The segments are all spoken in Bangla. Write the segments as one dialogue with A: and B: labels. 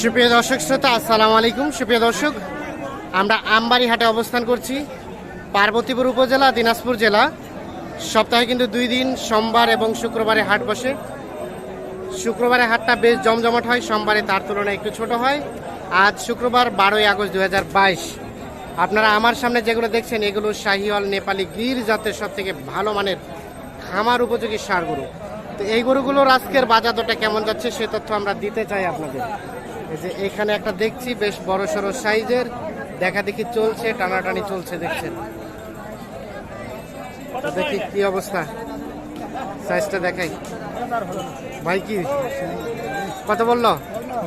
A: সুপ্রিয় দর্শক শ্রোতা, আসসালামু আলাইকুম। সুপ্রিয় দর্শক, আমরা আমবাড়ি হাটে অবস্থান করছি, পার্বতীপুর উপজেলা, দিনাজপুর জেলা। সপ্তাহে কিন্তু দুই দিন, সোমবার এবং শুক্রবারে হাট বসে। শুক্রবারে হাটটা বেশ জমজমাট হয়, সোমবারে তার তুলনায় একটু ছোট হয়। আজ শুক্রবার, বারোই আগস্ট দু হাজার বাইশ। আপনারা আমার সামনে যেগুলো দেখছেন, এগুলো শাহিওয়াল নেপালি গির জাতের সব থেকে ভালো মানের খামার উপযোগী সার গরু তো এই গরুগুলোর আজকের বাজার দরটা কেমন যাচ্ছে সে তথ্য আমরা দিতে চাই আপনাদের। এই যে এখানে একটা দেখছি বেশ বড় সড়ো সাইজের। দেখা দেখি চলছে টানাটানি চলছে দেখছেন? দেখি কি অবস্থা। সাইজটা দেখাই। ভাই কি? কত বলল?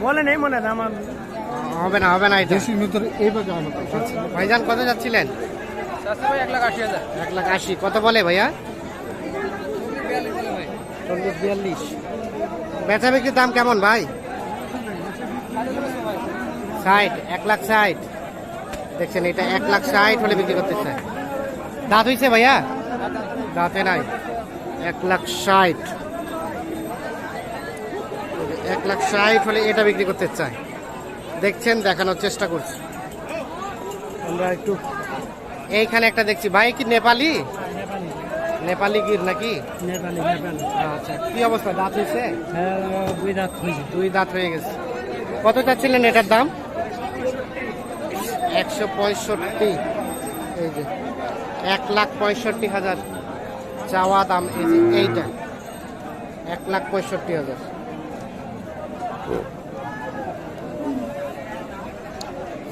B: বলে নেই মনে হয় আমার
A: হবে না হবে না এটা।
C: আমাকে
A: ভাইজান কত যাচ্ছিলেন?
B: এক লাখ আশি।
A: কত বলে ভাইয়া? বিয়াল্লিশ। বেচা দাম কেমন ভাই? ষাট, এক লাখ ষাট। দেখছেন, এটা এক লাখ ষাট হলে বিক্রি করতে চায় দাঁত হইছে ভাইয়া? দাঁতে নাই। এক লাখ ষাট। এক লাখ ষাট হলে এটা বিক্রি করতে চায়। দেখছেন, দেখানোর চেষ্টা করছি। আমরা একটু এইখানে একটা দেখছি। ভাই কি নেপালি? নেপালি গির নাকি?
B: নেপালি নেপালি।
A: আচ্ছা কি অবস্থা? দাঁত হয়েছে?
B: হ্যাঁ দুই দাঁত হয়েছে।
A: দুই দাঁত হয়ে গেছে। কত চাচ্ছিলেন এটার দাম? একশো পঁয়ষট্টি। এই যে এক লাখ পঁয়ষট্টি হাজার। চাওয়া দাম এই যে এইটা। এক লাখ পঁয়ষট্টি হাজার।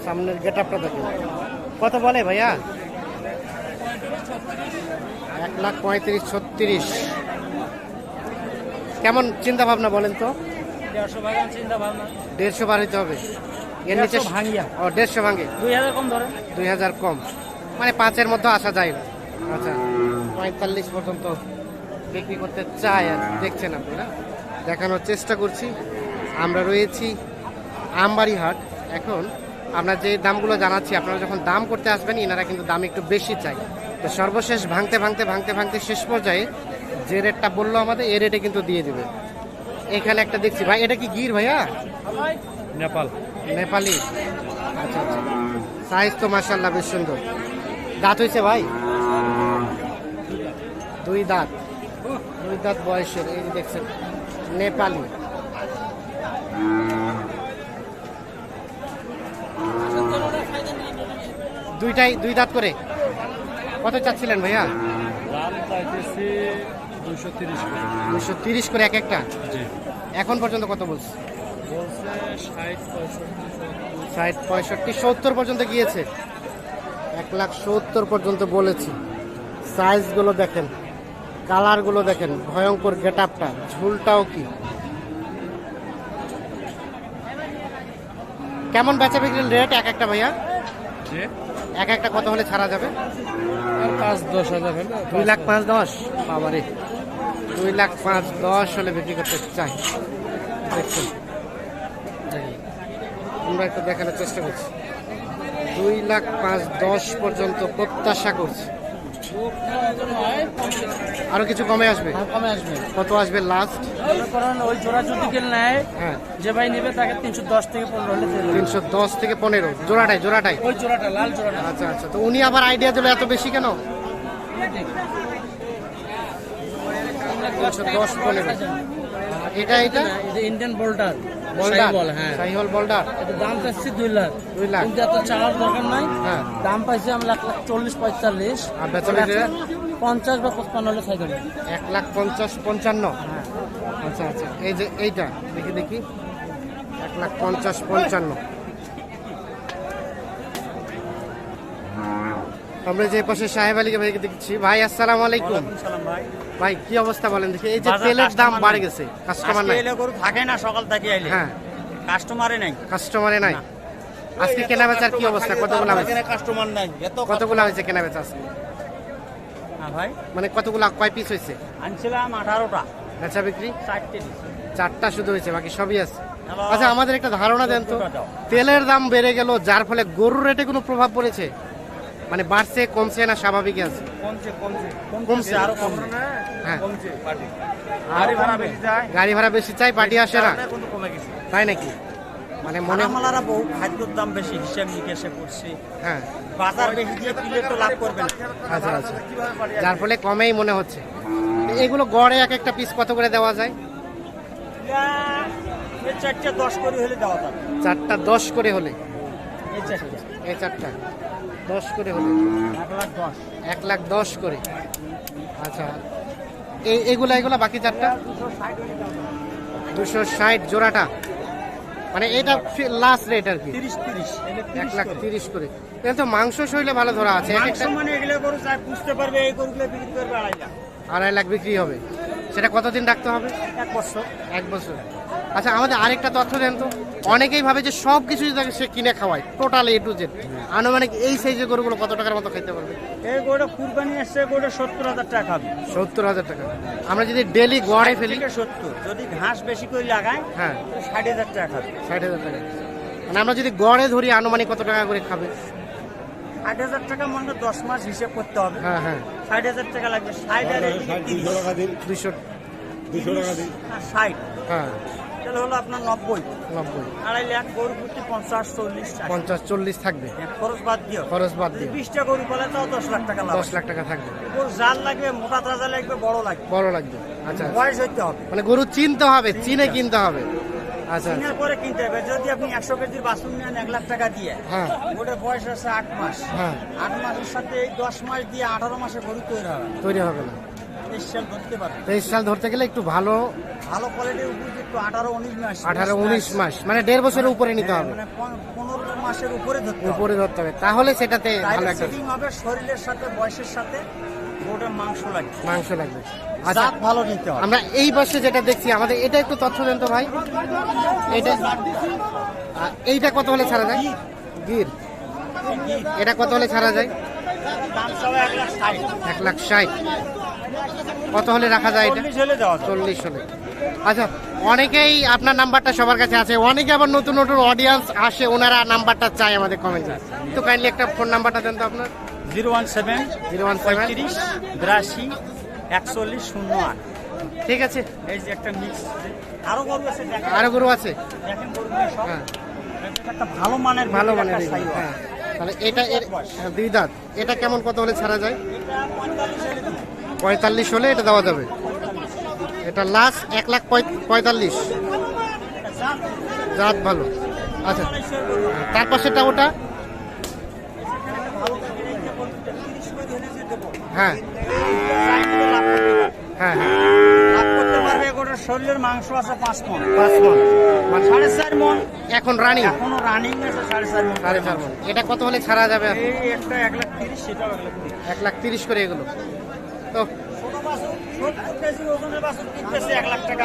A: সামনের গেট আপটা দেখুন। কত বলে ভাইয়া? এক লাখ পঁয়ত্রিশ ছত্রিশ। কেমন চিন্তা ভাবনা বলেন তো?
B: দেড়শো
A: বার হইতে হবে। এর নিচে
B: ভাঙিয়া।
A: ও দেড়শো ভাঙে
B: দুই হাজার কম ধরে
A: দুই হাজার কম। মানে পাঁচের মধ্যে আসা যায়। আচ্ছা পঁয়তাল্লিশ পর্যন্ত বিক্রি করতে চাই আর দেখছেন আপনারা। দেখানোর চেষ্টা করছি। আমরা রয়েছি আমবাড়ি হাট এখন আমরা যে দামগুলো জানাচ্ছি আপনারা যখন দাম করতে আসবেন এনারা কিন্তু দাম একটু বেশি চাই। তো সর্বশেষ ভাঙতে ভাঙতে ভাঙতে ভাঙতে শেষ পর্যায়ে যে রেটটা বলল আমাদের এ রেটে কিন্তু দিয়ে দেবে। এখানে একটা দেখছি। ভাই এটা কি গির ভাইয়া?
B: নেপাল।
A: নেপালি। আচ্ছা আচ্ছা। সাইজ তো মাসাল্লাহ বেশ সুন্দর। দাঁত হয়েছে ভাই? দুই দাঁত। দুই দাঁত বয়সের এই যে দেখছেন নেপালি। দুইটাই দুই দাঁত করে? কত চাচ্ছিলেন ভাইয়া?
B: দাম চাইতেছি দুশো তিরিশ
A: দুশো তিরিশ করে এক একটা? এখন পর্যন্ত কত বলছে?
B: ষাট পঁয়ষট্টি
A: সত্তর। পর্যন্ত গিয়েছে। এক লাখ সত্তর পর্যন্ত বলেছি। সাইজগুলো দেখেন কালারগুলো দেখেন ভয়ঙ্কর গেট আপটা ঝুলটাও কি। কেমন বেচা বিক্রির রেট এক একটা ভাইয়া? এক একটা কত হলে ছাড়া যাবে?
B: পাঁচ দশ হাজার
A: দুই লাখ পাঁচ দশ? বাবারে। দুই লাখ পাঁচ দশ হলে বিক্রি করতে চাই। দেখেন। আমরা একটু দেখানোর চেষ্টা করছি। দুই লাখ পাঁচ দশ পর্যন্ত প্রত্যাশা করছি। আরও কিছু কমে আসবে?
B: কমে আসবে।
A: কত আসবে লাস্ট
B: করেন ওই জোড়া যদি নেয়
A: হ্যাঁ।
B: যে ভাই নেবে তাকে তিনশো দশ থেকে পনেরো হলে
A: তিনশো দশ থেকে পনেরো। জোড়াটাই জোড়াটাই।
B: ওই জোড়াটা লাল জোড়াটা।
A: আচ্ছা আচ্ছা। তো উনি আবার আইডিয়া দিল এত বেশি কেন? তিনশো দশ পনেরো। এটা এটা
B: ইন্ডিয়ান বোল্টার
A: বলডার
B: বল হ্যাঁ।
A: সাইহল বলডার
B: এটা দাম চাচ্ছি দুই লাখ।
A: দুই লাখ।
B: কিন্তু এত চাওয়ার দরকার নাই।
A: হ্যাঁ।
B: দাম পাইছি আমি লাখ লাখ চল্লিশ পঁয়তাল্লিশ।
A: আর বেচা?
B: পঞ্চাশ বা পঁচপান্ন হলে খাই করি
A: এক লাখ পঞ্চাশ পঞ্চান্ন।
B: হ্যাঁ
A: আচ্ছা আচ্ছা। এই যে এইটা দেখি দেখি। এক লাখ পঞ্চাশ পঞ্চান্ন। আমরা যে পাশে সাহেব আলীকে ভাইকে দেখছি। ভাই আসসালামু আলাইকুম।
B: ভাই।
A: কি অবস্থা বলেন দেখি। এই যে তেলের দাম বাড়ে গেছে কাস্টমার নাই।
D: গরু থাকে না সকাল থেকে আইলে
A: হ্যাঁ।
D: কাস্টমারে নাই।
A: কাস্টমারে নাই। আজকে কেনা বেচার কি অবস্থা? কতগুলা হয়েছে?
D: কাস্টমার নাই। এত
A: কতগুলা হয়েছে কেনা বেচা আজকে?
D: না ভাই।
A: মানে কতগুলা কয় পিস হয়েছে?
D: আনছিলাম আঠারোটা।
A: বেচা বিক্রি?
D: চারটে।
A: চারটা শুধু হয়েছে বাকি সবই আছে। আচ্ছা আমাদের একটা ধারণা দেন তো। তেলের দাম বেড়ে গেল যার ফলে গরুর রেটে কোনো প্রভাব পড়েছে? মানে বাড়ছে কমছে না স্বাভাবিক আছে?
D: কমছে কমছে।
A: কমছে।
D: আরও কমছে
A: হ্যাঁ।
D: কমছে পার্টি। গাড়ি ভাড়া বেশি যায়
A: গাড়ি ভাড়া বেশি চাই পার্টি আসে না?
D: কমে গেছে।
A: তাই নাকি? মানে মনে
D: মালামালারা বহু খাদ্যর দাম বেশি হিসাব নিকেশে করছে।
A: হ্যাঁ।
D: বাজার বেশি দিয়ে তো লাভ করবে না
A: আচ্ছা। আচ্ছা যার ফলে কমেই মনে হচ্ছে। এগুলো গড়ে এক একটা পিস কত করে দেওয়া যায়?
D: চারটে দশ করে হলে দেওয়া যাবে।
A: চারটা দশ করে হলে।
D: এই চারটে।
A: এই চারটা। দশ করে হলে
D: এক লাখ দশ
A: এক লাখ দশ করে। আচ্ছা। এই এগুলা এগুলা বাকি চারটা? দুশো ষাট জোড়াটা। মানে এটা লাস্ট রেট আর কি।
D: তিরিশ তিরিশ।
A: এক লাখ তিরিশ করে। এটা তো মাংস শৈলে ভালো ধরা আছে।
D: মানে এগুলো গরু চাই বুঝতে পারবে এই গরুগুলো বিক্রি করবে আড়াই লাখ।
A: আড়াই লাখ বিক্রি হবে। সেটা কতদিন রাখতে হবে?
D: এক বছর।
A: এক বছর। আচ্ছা আমাদের আরেকটা তথ্য দেন তো। অনেকেই ভাবে যে সব কিছু তাকে সে কিনে খাওয়ায় টোটাল এ টু জেড আনুমানিক এই সাইজের গরুগুলো কত টাকার মতো খেতে পারবে?
D: এই গরুটা কুরবানি আসছে গরুটা সত্তর হাজার টাকা খাবে।
A: সত্তর হাজার টাকা। আমরা যদি ডেলি গড়ে ফেলি
D: সত্তর যদি ঘাস বেশি করে লাগায়
A: হ্যাঁ।
D: ষাট হাজার টাকা খাবে।
A: ষাট হাজার টাকা। মানে আমরা যদি গড়ে ধরি আনুমানিক কত টাকা করে খাবে?
D: ষাট হাজার টাকা মনে হয় দশ মাস হিসেব করতে হবে।
A: হ্যাঁ হ্যাঁ।
D: ষাট হাজার টাকা লাগবে। ষাট আর এদিকে তিরিশ।
A: দুশো
D: আর ষাট।
A: হ্যাঁ।
D: তাহলে হলো আপনার নব্বই।
A: নব্বই।
D: আড়াই লাখ গরু প্রতি পঞ্চাশ চল্লিশ
A: পঞ্চাশ চল্লিশ থাকবে।
D: খরচ বাদ দিও।
A: খরচ বাদ দিয়ে
D: বিশটা গরু পালে তাও দশ লাখ টাকা
A: দশ লাখ টাকা থাকবে।
D: গরু জাল লাগবে মোটা তাজা লাগবে বড় লাগবে।
A: বড় লাগবে। আচ্ছা আচ্ছা।
D: বয়স হইতে হবে।
A: মানে গরু চিনতে হবে চিনে কিনতে হবে। আচ্ছা আচ্ছা।
D: কেনার পরে কিনতে হবে। যদি আপনি একশো কেজির বাসন নেন এক লাখ টাকা দিয়ে
A: হ্যাঁ।
D: ওটার বয়স আছে আট মাস।
A: হ্যাঁ।
D: আট মাসের সাথে এই দশ মাস দিয়ে আঠারো মাসে গরু তৈরি হবে।
A: তৈরি হবে না।
D: তেইশ সাল ধরতে
A: গেলে একটু ভালো
D: ভালো কোয়ালিটির উপর একটু আঠারো উনিশ মাস।
A: আঠারো উনিশ মাস মানে দেড় বছরের উপরে নিতে হবে।
D: মানে পনেরো মাসের উপরে ধরতে হবে।
A: উপরে ধরতে হবে। তাহলে সেটাতে ভালো একটা
D: হবে শরীরের সাথে বয়সের সাথে মাংস লাগবে।
A: মাংস লাগবে। আচ্ছা
D: ভালো নিতে হবে।
A: আমরা এই পাশে যেটা দেখছি আমাদের এটা একটু তথ্য দেন তো ভাই। এটা এইটা কত হলে ছাড়া যায়? গির। এটা কত হলে ছাড়া যায়?
D: এক লাখ ষাট।
A: কত হলে রাখা যায় এটা?
D: চল্লিশ হলে
A: আচ্ছা অনেকেই আপনার নাম্বারটা সবার কাছে আছে। অনেকে আবার নতুন নতুন অডিয়েন্স আসে ওনারা নাম্বারটা চায় আমাদের কমেন্টে তো কাইন্ডলি একটা ফোন নাম্বারটা দেন তো আপনার।
D: Zero one seven
A: zero one seven.
D: বিরাশি একচল্লিশ শূন্য আট।
A: ঠিক আছে।
D: এই যে একটা মিক্স আরও গরু আছে
A: আরও গরু আছে?
D: দেখেন গরুগুলো সব।
A: হ্যাঁ।
D: একটা ভালো মানের
A: ভালো মানে
D: সাইওয়াল।
A: হ্যাঁ। তাহলে এটা এর হ্যাঁ, দুই দাঁত। এটা কেমন কত হলে ছাড়া যায়?
D: এটা হলে।
A: পঁয়তাল্লিশ হলে এটা দেওয়া যাবে। এটা লাস্ট এক লাখ পঁয়- পঁয়তাল্লিশ।
D: জাত
A: ভালো। আচ্ছা। তার পাশেটা ওটা। হ্যাঁ। হ্যাঁ হ্যাঁ।
D: শরীরের মাংস আছে পাঁচ মন
A: পাঁচ মন মানে
D: সাড়ে চার মন
A: এখন রানিং
D: এখনও রানিং আছে সাড়ে চার মন।
A: সাড়ে চার মন এটা কত হলে ছাড়া যাবে?
D: এই একটা এক লাখ তিরিশ সেটাও এক লাখ তিরিশ
A: করে এগুলো। তো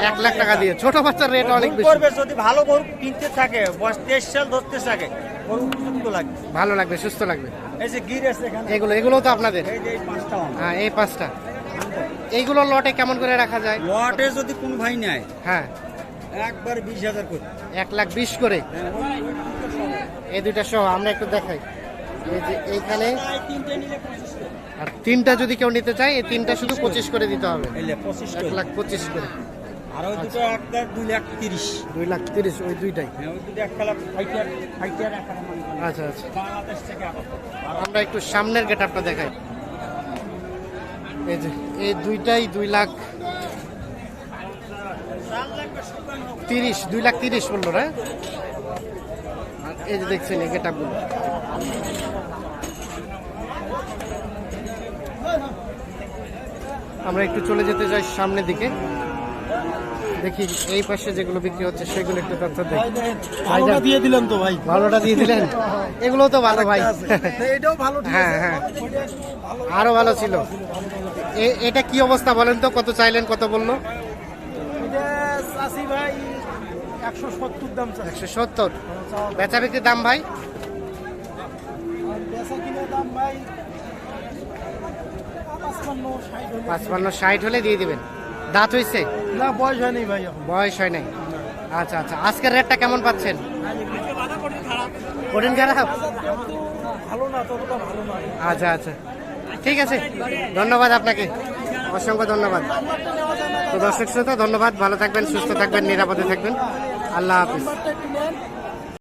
D: এক লাখ টাকা।
A: দিয়ে। ছোট বাচ্চার রেট অনেক বেশি।
D: করবে যদি ভালো গরু কিনতে থাকে বয়স তেইশ সাল ধরতে থাকে গরু উপযুক্ত লাগবে।
A: ভালো লাগবে সুস্থ লাগবে।
D: এই যে গির আছে এখানে।
A: এগুলো এগুলো তো আপনাদের? হ্যাঁ এই পাঁচটা। এইগুলো লটে কেমন করে রাখা যায়?
D: লটে যদি কোন ভাই নেয়
A: হ্যাঁ।
D: একবার বিশ হাজার করে।
A: এক লাখ বিশ করে?
D: হ্যাঁ।
A: এই দুইটা সহ আমরা একটু দেখাই। এই যে এইখানে আর তিনটা যদি কেউ নিতে চায় এই তিনটা শুধু পঁচিশ করে দিতে হবে। এক লাখ পঁচিশ করে।
D: আর ওই দুটো দুই লাখ তিরিশ।
A: দুই লাখ তিরিশ ওই দুইটাই।
D: হ্যাঁ
A: আচ্ছা আচ্ছা। আমরা একটু সামনের গেট আপটা দেখাই। এই যে এই দুইটাই দুই লাখ তিরিশ দুই লাখ তিরিশ বলল না? এই যে দেখছেন এই গেট আপগুলো আমরা একটু চলে যেতে চাই সামনের দিকে। দেখি এই পাশে যেগুলো বিক্রি হচ্ছে সেগুলো একটু তথ্য
B: ভালোটা দিয়ে দিলেন তো ভাই।
A: ভালোটা দিয়ে দিলেন? এগুলো তো ভালো ভাই।
B: এটাও ভালো
A: হ্যাঁ হ্যাঁ। আরও ভালো ছিল। এটা কি অবস্থা বলেন তো? কত চাইলেন কত বলল?
B: একশো সত্তর
A: একশো সত্তর। বেচা বিক্রির দাম ভাই?
B: বেচা কিনে দাম ভাই পাঁচপান্ন ষাট হলে
A: দিয়ে দিবেন। দাঁত হইছে?
B: না বয়স হয়নি ভাই
A: বয়স হয় নাই। আচ্ছা আচ্ছা। আজকের রেটটা কেমন পাচ্ছেন? কঠিন খারাপ? আচ্ছা আচ্ছা। ঠিক আছে। ধন্যবাদ আপনাকে। অসংখ্য ধন্যবাদ। তো দর্শক শ্রোতা ধন্যবাদ। ভালো থাকবেন সুস্থ থাকবেন নিরাপদে থাকবেন। আল্লাহ হাফিজ।